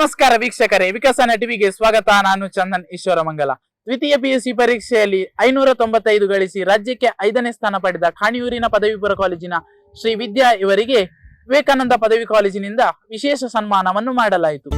ನಮಸ್ಕಾರ ವೀಕ್ಷಕರೇ, ವಿಕಸನ ಟಿವಿಗೆ ಸ್ವಾಗತ. ನಾನು ಚಂದನ್ ಈಶ್ವರಮಂಗಲ. ದ್ವಿತೀಯ ಪಿಯುಸಿ ಪರೀಕ್ಷೆಯಲ್ಲಿ ಐನೂರ ತೊಂಬತ್ತೈದು ಗಳಿಸಿ ರಾಜ್ಯಕ್ಕೆ ಐದನೇ ಸ್ಥಾನ ಪಡೆದ ಖಾಣಿಯೂರಿನ ಪದವಿ ಪೂರ್ವ ಕಾಲೇಜಿನ ಶ್ರೀ ವಿದ್ಯಾ ಇವರಿಗೆ ವಿವೇಕಾನಂದ ಪದವಿ ಕಾಲೇಜಿನಿಂದ ವಿಶೇಷ ಸನ್ಮಾನವನ್ನು ಮಾಡಲಾಯಿತು.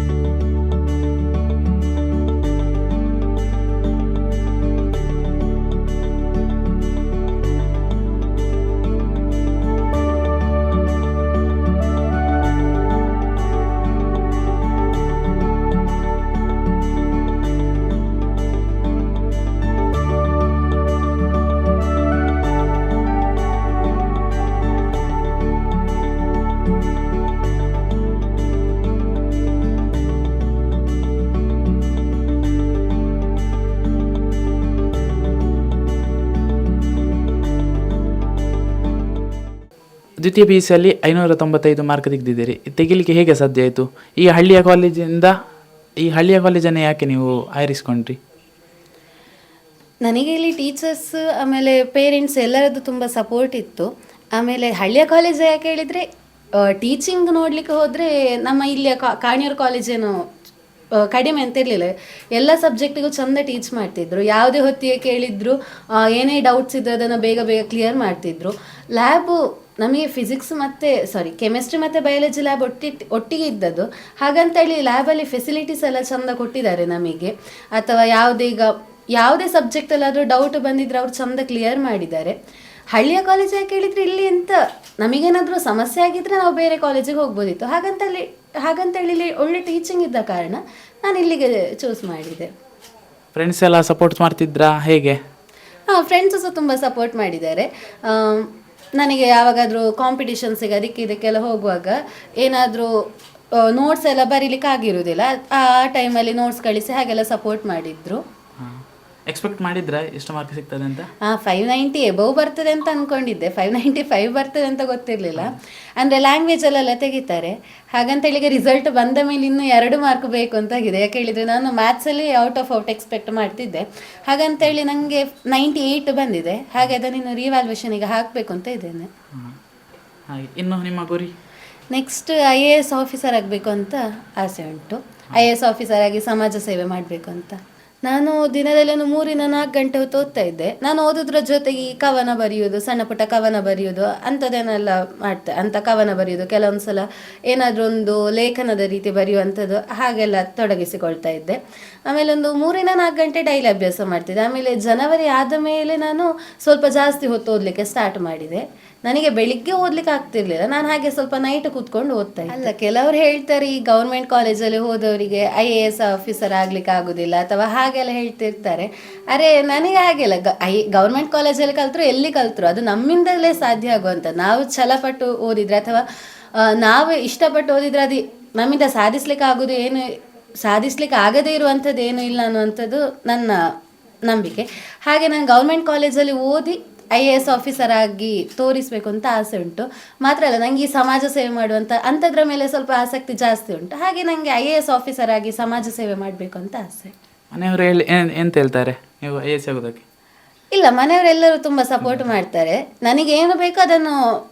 ದ್ವಿತೀಯ ಪಿ ಯು ಸಿಯಲ್ಲಿ ಐನೂರ ತೊಂಬತ್ತೈದು ಮಾರ್ಕ್ ತೆಗೆದಿದ್ದೀರಿ ತೆಗಿಲಿಕ್ಕೆ ಹೇಗೆ ಸಾಧ್ಯ ಆಯಿತು? ಈ ಹಳ್ಳಿಯ ಕಾಲೇಜಿಂದ ಈ ಹಳ್ಳಿಯ ಕಾಲೇಜನ್ನು ಯಾಕೆ ನೀವು ಆರಿಸ್ಕೊಂಡ್ರಿ? ನನಗೆ ಇಲ್ಲಿ ಟೀಚರ್ಸ್ ಆಮೇಲೆ ಪೇರೆಂಟ್ಸ್ ಎಲ್ಲರದ್ದು ತುಂಬ ಸಪೋರ್ಟ್ ಇತ್ತು. ಆಮೇಲೆ ಹಳ್ಳಿಯ ಕಾಲೇಜ್ ಯಾಕೆ ಹೇಳಿದರೆ ಟೀಚಿಂಗ್ ನೋಡಲಿಕ್ಕೆ ಹೋದರೆ ನಮ್ಮ ಇಲ್ಲಿಯ ಕಾ, ಕಾಣಿಯೂರು ಕಾಲೇಜೇನು ಕಡಿಮೆ ಅಂತ ಇರಲಿಲ್ಲ. ಎಲ್ಲ ಸಬ್ಜೆಕ್ಟಿಗೂ ಚಂದ ಟೀಚ್ ಮಾಡ್ತಿದ್ರು. ಯಾವುದೇ ಹೊತ್ತಿಗೆ ಕೇಳಿದ್ರು ಏನೇ ಡೌಟ್ಸ್ ಇದ್ದರೆ ಅದನ್ನು ಬೇಗ ಬೇಗ ಕ್ಲಿಯರ್ ಮಾಡ್ತಿದ್ರು. ಲ್ಯಾಬು ನಮಗೆ ಫಿಸಿಕ್ಸ್ ಮತ್ತು ಸಾರಿ ಕೆಮಿಸ್ಟ್ರಿ ಮತ್ತು ಬಯಾಲಜಿ ಲ್ಯಾಬ್ ಒಟ್ಟಿ ಒಟ್ಟಿಗೆ ಇದ್ದದ್ದು. ಹಾಗಂತೇಳಿ ಲ್ಯಾಬಲ್ಲಿ ಫೆಸಿಲಿಟೀಸ್ ಎಲ್ಲ ಚಂದ ಕೊಟ್ಟಿದ್ದಾರೆ ನಮಗೆ. ಅಥವಾ ಯಾವುದೇ ಈಗ ಯಾವುದೇ ಸಬ್ಜೆಕ್ಟಲ್ಲಾದರೂ ಡೌಟ್ ಬಂದಿದ್ರೆ ಅವರು ಚಂದ ಕ್ಲಿಯರ್ ಮಾಡಿದ್ದಾರೆ. ಹಳ್ಳಿಯ ಕಾಲೇಜ್ ಯಾಕೆ ಹೇಳಿದ್ರೆ ಇಲ್ಲಿ ಎಂತ ನಮಗೇನಾದರೂ ಸಮಸ್ಯೆ ಆಗಿದ್ರೆ ನಾವು ಬೇರೆ ಕಾಲೇಜಿಗೆ ಹೋಗ್ಬೋದಿತ್ತು. ಹಾಗಂತೇಳಿ ಹಾಗಂತೇಳಿ ಇಲ್ಲಿ ಒಳ್ಳೆ ಟೀಚಿಂಗ್ ಇದ್ದ ಕಾರಣ ನಾನು ಇಲ್ಲಿಗೆ ಚೂಸ್ ಮಾಡಿದೆ. ಫ್ರೆಂಡ್ಸ್ ಎಲ್ಲ ಸಪೋರ್ಟ್ ಮಾಡ್ತಿದ್ರಾ? ಹೇಗೆ? ಹಾಂ ಫ್ರೆಂಡ್ಸು ಸಹ ತುಂಬ ಸಪೋರ್ಟ್ ಮಾಡಿದ್ದಾರೆ. ನನಗೆ ಯಾವಾಗಾದರೂ ಕಾಂಪಿಟಿಷನ್ಸಿಗೆ ಅದಕ್ಕೆ ಇದಕ್ಕೆಲ್ಲ ಹೋಗುವಾಗ ಏನಾದರೂ ನೋಟ್ಸ್ ಎಲ್ಲ ಬರೀಲಿಕ್ಕೆ ಆಗಿರುವುದಿಲ್ಲ. ಆ ಟೈಮಲ್ಲಿ ನೋಟ್ಸ್ ಕಳಿಸಿ ಹಾಗೆಲ್ಲ ಸಪೋರ್ಟ್ ಮಾಡಿದ್ರು. ಎಕ್ಸ್ಪೆಕ್ಟ್ ಮಾಡಿದ್ರೆ? ಎಷ್ಟು ಮಾರ್ಕ್ ಸಿಗ್ತದೆ ಅಂತ? ಹಾಂ ಫೈವ್ ನೈಂಟಿ ಎಬವ್ ಬರ್ತದೆ ಅಂತ ಅಂದ್ಕೊಂಡಿದ್ದೆ ಫೈವ್ ನೈಂಟಿ ಫೈವ್ ಬರ್ತದೆ ಅಂತ ಗೊತ್ತಿರಲಿಲ್ಲ. ಅಂದರೆ ಲ್ಯಾಂಗ್ವೇಜಲ್ಲೆಲ್ಲ ತೆಗಿತಾರೆ. ಹಾಗಂತೇಳಿಗೆ ರಿಸಲ್ಟ್ ಬಂದ ಮೇಲೆ ಇನ್ನೂ ಎರಡು ಮಾರ್ಕ್ ಬೇಕು ಅಂತ ಆಗಿದೆ ಯಾಕೆ ಹೇಳಿದರೆ ನಾನು ಮ್ಯಾಥ್ಸಲ್ಲಿ ಔಟ್ ಆಫ್ ಔಟ್ ಎಕ್ಸ್ಪೆಕ್ಟ್ ಮಾಡ್ತಿದ್ದೆ. ಹಾಗಂತೇಳಿ ನನಗೆ ನೈಂಟಿ ಏಯ್ಟ್ ಬಂದಿದೆ. ಹಾಗೆ ಅದನ್ನು ರಿವ್ಯಾಲ್ಯೂಷನಿಗೆ ಹಾಕಬೇಕು ಅಂತ ಇದ್ದೇನೆ. ಹಾಗೆ. ಇನ್ನು ನಿಮ್ಮ ಗುರಿ? Next I A S officer ಆಗಬೇಕು ಅಂತ ಆಸೆ ಉಂಟು. ಐ ಎ ಎಸ್ ಆಫೀಸರ್ ಆಗಿ ಸಮಾಜ ಸೇವೆ ಮಾಡಬೇಕು ಅಂತ. ನಾನು ದಿನದಲ್ಲಿ ಒಂದು ಮೂರಿಂದ ನಾಲ್ಕು ಗಂಟೆ ಹೊತ್ತು ಓದ್ತಾ ಇದ್ದೆ. ನಾನು ಓದೋದ್ರ ಜೊತೆಗೆ ಈ ಕವನ ಬರೆಯೋದು ಸಣ್ಣ ಪುಟ್ಟ ಕವನ ಬರೆಯೋದು ಅಂಥದ್ದೇನೆಲ್ಲ ಮಾಡ್ತೆ ಅಂಥ ಕವನ ಬರೆಯೋದು ಕೆಲವೊಂದು ಸಲ ಏನಾದರೂ ಒಂದು ಲೇಖನದ ರೀತಿ ಬರೆಯುವಂಥದ್ದು, ಹಾಗೆಲ್ಲ ತೊಡಗಿಸಿಕೊಳ್ತಾ ಇದ್ದೆ. ಆಮೇಲೆ ಒಂದು ಮೂರಿಂದ ನಾಲ್ಕು ಗಂಟೆ ಡೈಲಿ ಅಭ್ಯಾಸ ಮಾಡ್ತಿದ್ದೆ. ಆಮೇಲೆ ಜನವರಿ ಆದ ಮೇಲೆ ನಾನು ಸ್ವಲ್ಪ ಜಾಸ್ತಿ ಹೊತ್ತು ಓದಲಿಕ್ಕೆ ಸ್ಟಾರ್ಟ್ ಮಾಡಿದೆ. ನನಗೆ ಬೆಳಿಗ್ಗೆ ಓದ್ಲಿಕ್ಕೆ ಆಗ್ತಿರ್ಲಿಲ್ಲ. ನಾನು ಹಾಗೆ ಸ್ವಲ್ಪ ನೈಟ್ ಕೂತ್ಕೊಂಡು ಓದ್ತಾ ಅಲ್ಲ, ಕೆಲವರು ಹೇಳ್ತಾರೆ ಈ ಗೌರ್ಮೆಂಟ್ ಕಾಲೇಜಲ್ಲಿ ಹೋದವರಿಗೆ ಐ ಎ ಎಸ್ ಆಫೀಸರ್ ಆಗ್ಲಿಕ್ಕೆ ಆಗುದಿಲ್ಲ ಅಥವಾ ಹಾಗೆಲ್ಲ ಹೇಳ್ತಿರ್ತಾರೆ. ಅರೆ, ನನಗೆ ಹಾಗೆಲ್ಲ ಐ ಗೌರ್ಮೆಂಟ್ ಕಾಲೇಜಲ್ಲಿ ಕಲ್ತರು ಎಲ್ಲಿ ಕಲ್ತರು? ಅದು ನಮ್ಮಿಂದಲೇ ಸಾಧ್ಯ ಆಗುವಂಥ ನಾವು ಛಲಪಟ್ಟು ಓದಿದ್ರೆ ಅಥವಾ ನಾವು ಇಷ್ಟಪಟ್ಟು ಓದಿದ್ರೆ ಅದು ನಮ್ಮಿಂದ ಸಾಧಿಸ್ಲಿಕ್ಕೆ ಆಗೋದು ಏನು, ಸಾಧಿಸ್ಲಿಕ್ಕೆ ಆಗದೇ ಇರುವಂಥದ್ದು ಏನು ಇಲ್ಲ ಅನ್ನುವಂಥದ್ದು ನನ್ನ ನಂಬಿಕೆ. ಹಾಗೆ ನಾನು ಗೌರ್ಮೆಂಟ್ ಕಾಲೇಜಲ್ಲಿ ಓದಿ ಐ ಎ ಎಸ್ ಆಫೀಸರ್ ಆಗಿ ತೋರಿಸ್ಬೇಕು ಅಂತ ಆಸೆ ಉಂಟು. ಮಾತ್ರ ಅಲ್ಲ ನನಗೆ ಈ ಸಮಾಜ ಸೇವೆ ಮಾಡುವಂಥ ಅಂಥದ್ರ ಮೇಲೆ ಸ್ವಲ್ಪ ಆಸಕ್ತಿ ಜಾಸ್ತಿ ಉಂಟು. ಹಾಗೆ ನನಗೆ ಐ ಎ ಎಸ್ ಆಫೀಸರ್ ಆಗಿ ಸಮಾಜ ಸೇವೆ ಮಾಡಬೇಕು ಅಂತ ಆಸೆ. ಮನೆಯವರು ಹೇಳಿ ಏನ್- ಎಂತ ಹೇಳ್ತಾರೆ? ನೀವು ಐ ಎಸ್ ಆಗೋದಕ್ಕೆ? ಇಲ್ಲ ಮನೆಯವರೆಲ್ಲರೂ ತುಂಬ ಸಪೋರ್ಟ್ ಮಾಡ್ತಾರೆ. ನನಗೆ ಏನು ಬೇಕೋ ಅದನ್ನು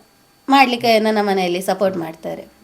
ಮಾಡಲಿಕ್ಕೆ ನನ್ನ ಮನೆಯಲ್ಲಿ ಸಪೋರ್ಟ್ ಮಾಡ್ತಾರೆ.